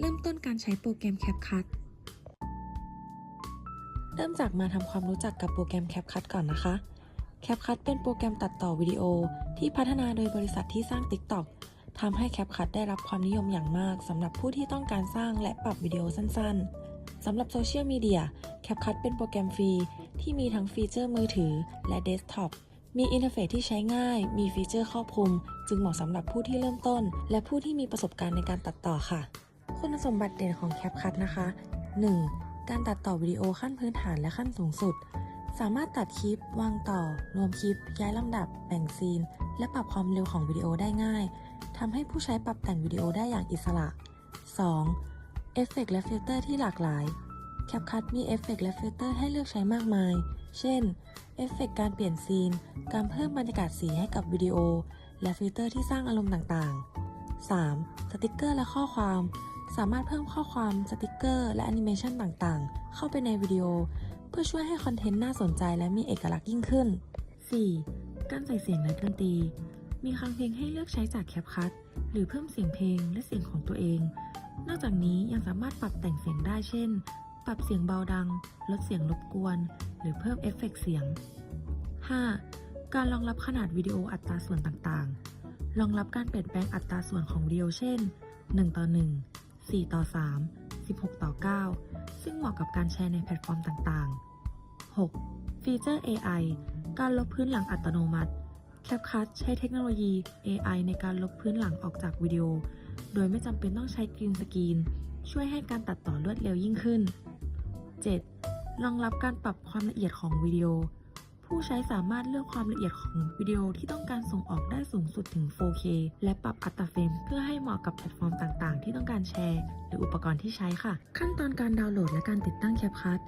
เริ่มต้นการใช้โปรแกรม CapCut เริ่มจากมาทำความรู้จักกับโปรแกรม CapCut ก่อนนะคะ CapCut เป็นโปรแกรมตัดต่อวิดีโอที่พัฒนาโดยบริษัทที่สร้าง TikTok ทำให้ CapCut ได้รับความนิยมอย่างมากสำหรับผู้ที่ต้องการสร้างและปรับวิดีโอสั้นๆ สำหรับโซเชียลมีเดีย CapCut เป็นโปรแกรมฟรีที่มีทั้งฟีเจอร์มือถือและเดสก์ท็อป มีอินเทอร์เฟซที่ใช้ง่าย มีฟีเจอร์ครอบคลุม จึงเหมาะสำหรับผู้ที่เริ่มต้น และผู้ที่มีประสบการณ์ในการตัดต่อค่ะ คุณสมบัติเด่นของ CapCut นะคะ 1. การตัดต่อวิดีโอขั้นพื้นฐานและขั้นสูงสุด สามารถตัดคลิป วางต่อ รวมคลิป ย้ายลำดับ แบ่งซีน และปรับความเร็วของวิดีโอได้ง่ายทำให้ผู้ใช้ปรับแต่งวิดีโอได้อย่างอิสระ 2. เอฟเฟกต์และฟิลเตอร์ที่หลากหลาย CapCut มีเอฟเฟกต์และฟิลเตอร์ให้เลือกใช้มากมาย เช่น เอฟเฟกต์การเปลี่ยนซีน การเพิ่มบรรยากาศสีให้กับวิดีโอ และฟิลเตอร์ที่สร้างอารมณ์ต่างๆ 3. สติกเกอร์และข้อความ สามารถเพิ่มข้อความสติกเกอร์ และแอนิเมชันต่างๆ เข้าไปในวิดีโอ เพื่อช่วยให้คอนเทนต์น่าสนใจและมีเอกลักษณ์ยิ่งขึ้น 4. การใส่เสียงและดนตรี มีคลังเพลงให้เลือกใช้จาก CapCut หรือเพิ่มเสียงเพลงและเสียงของตัวเอง นอกจากนี้ยังสามารถปรับแต่งเสียงได้เช่น ปรับเสียงเบาดัง ลดเสียงรบกวน หรือเพิ่มเอฟเฟกต์เสียง 5. การรองรับขนาดวิดีโออัตราส่วนต่างๆ รองรับการเปลี่ยนแปลงอัตราส่วนของวิดีโอเช่น 1 ต่อ 1 4 ต่อ 3 16 ต่อ 9 ซึ่งเหมาะกับการแชร์ในแพลตฟอร์มต่างๆ 6. ฟีเจอร์ AI การลบพื้นหลังอัตโนมัติ CapCut ใช้เทคโนโลยี AI ในการลบพื้นหลังออกจากวิดีโอ โดยไม่จำเป็นต้องใช้กรีนสกรีน ช่วยให้การตัดต่อรวดเร็วยิ่งขึ้น 7. รองรับการปรับความละเอียดของวิดีโอ ผู้ใช้สามารถเลือกความละเอียดของวิดีโอที่ต้องการส่งออกได้สูงสุดถึง 4K และปรับอัตราเฟรมเพื่อให้เหมาะกับแพลตฟอร์มต่างๆ ที่ต้องการแชร์ หรืออุปกรณ์ที่ใช้ค่ะ ขั้นตอนการดาวน์โหลดและการติดตั้ง CapCut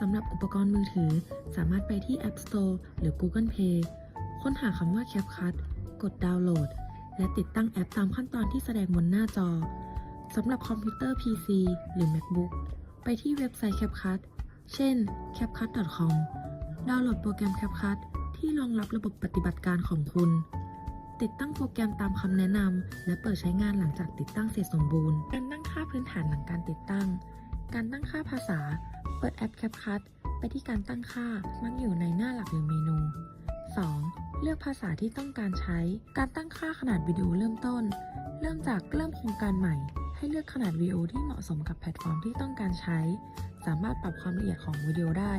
สำหรับอุปกรณ์มือถือ สามารถไปที่ App Store หรือ Google Play ค้นหาคำว่า CapCut กดดาวน์โหลด และติดตั้งแอปตามขั้นตอนที่แสดงบนหน้าจอสำหรับคอมพิวเตอร์ PC หรือ MacBook ไปที่เว็บไซต์ CapCut เช่น capcut.com ดาวน์โหลดโปรแกรม CapCut ที่รองรับระบบปฏิบัติการของคุณ ติดตั้งโปรแกรมตามคำแนะนำ และเปิดใช้งานหลังจากติดตั้งเสร็จสมบูรณ์ การตั้งค่าพื้นฐานหลังการติดตั้ง การตั้งค่าภาษา เปิดแอป CapCut ไปที่การตั้งค่า มักอยู่ในหน้าหลักหรือเมนู 2. เลือกภาษาที่ต้องการใช้ การตั้งค่าขนาดวิดีโอเริ่มต้น เริ่มจากเริ่มโครงการใหม่ ให้เลือกขนาดวิดีโอที่เหมาะสมกับแพลตฟอร์มที่ต้องการใช้ สามารถปรับความละเอียดของวิดีโอได้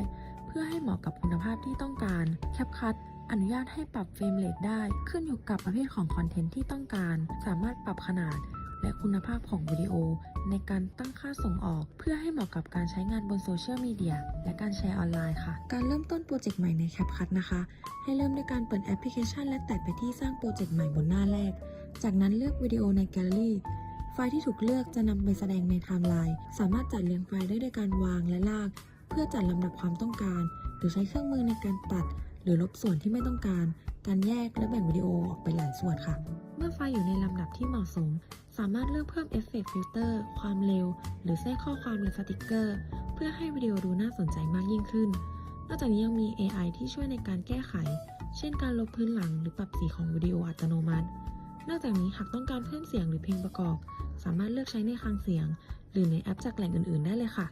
เพื่อให้เหมาะกับคุณภาพที่ต้องการ CapCut อนุญาตให้ปรับเฟรมเรทได้ขึ้นอยู่กับประเภทของคอนเทนต์ที่ต้องการ สามารถปรับขนาด และคุณภาพของวิดีโอ ในการตั้งค่าส่งออก เพื่อให้เหมาะกับการใช้งานบนโซเชียลมีเดียและการแชร์ออนไลน์ค่ะ การเริ่มต้นโปรเจกต์ใหม่ใน CapCut นะคะ ให้เริ่มด้วยการเปิดแอปพลิเคชัน และแตะไปที่สร้างโปรเจกต์ใหม่บนหน้าแรก จากนั้นเลือกวิดีโอในแกลเลอรี่ไฟล์ที่ถูกเลือกจะนำไปแสดงในไทม์ไลน์ สามารถจัดเรียงไฟล์ได้ด้วยการวางและลาก เพื่อจัดลำดับความต้องการ หรือใช้เครื่องมือในการตัด หรือลบส่วนที่ไม่ต้องการ การแยกและแบ่งวิดีโอออกไปหลายส่วนค่ะ เมื่อไฟล์อยู่ในลำดับที่เหมาะสม สามารถเลือกเพิ่มเอฟเฟกต์ฟิลเตอร์ความเร็ว หรือแทรกข้อความและสติกเกอร์ เพื่อให้วิดีโอดูน่าสนใจมากยิ่งขึ้น นอกจากนี้ยังมี AI ที่ช่วยในการแก้ไข เช่น การลบพื้นหลังหรือปรับสีของวิดีโออัตโนมัติ นอกจากนี้หากต้องการเพิ่มเสียงหรือเพลงประกอบ สามารถเลือกใช้ในคลังเสียง หรือในแอปจากแหล่งอื่น ๆ ได้เลยค่ะ